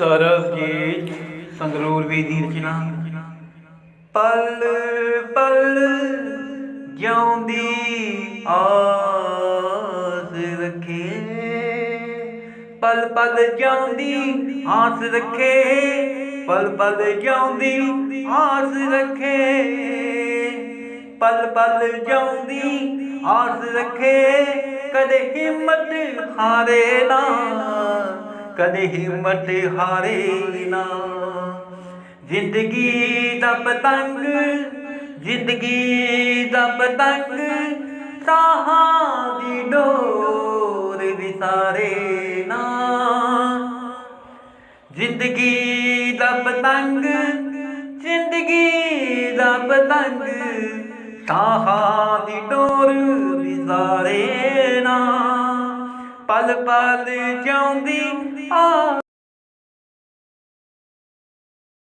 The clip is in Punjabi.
ਸਰਬਜੀਤ ਸੰਗਰੂਰ ਵੀ ਦੀ ਰਚਨਾ। ਪਲ ਪਲ ਜਿਉਂਦੀ ਆਸ ਰੱਖੇ। ਪਲ ਪਲ ਜਿਉਂਦੀ ਆਸ ਰੱਖੇ। ਪਲ ਪਲ ਜਿਉਂਦੀ ਆਸ ਰੱਖੇ। ਪਲ ਪਲ ਜਿਉਂਦੀ ਆਸ ਰੱਖੇ। ਕਦੇ ਹਿੰਮਤ ਹਾਰੇ ਨਾ। ਕਦੇ ਹਿੰਮਤ ਹਾਰੇ ਨਾ। ਜ਼ਿੰਦਗੀ ਦਾ ਪਤੰਗ, ਜ਼ਿੰਦਗੀ ਦਾ ਪਤੰਗ, ਸਾਹਾਂ ਦੀ ਡੋਰ ਵਿਸਾਰੇ ਨਾ। ਜ਼ਿੰਦਗੀ ਦਾ ਪਤੰਗ, ਜ਼ਿੰਦਗੀ ਦਾ ਪਤੰਗ, ਸਾਹਾਂ ਦੀ ਡੋਰ ਵਿਸਾਰੇ ਪਲ ਪਲ ਜਿਉਂਦੀ ਆ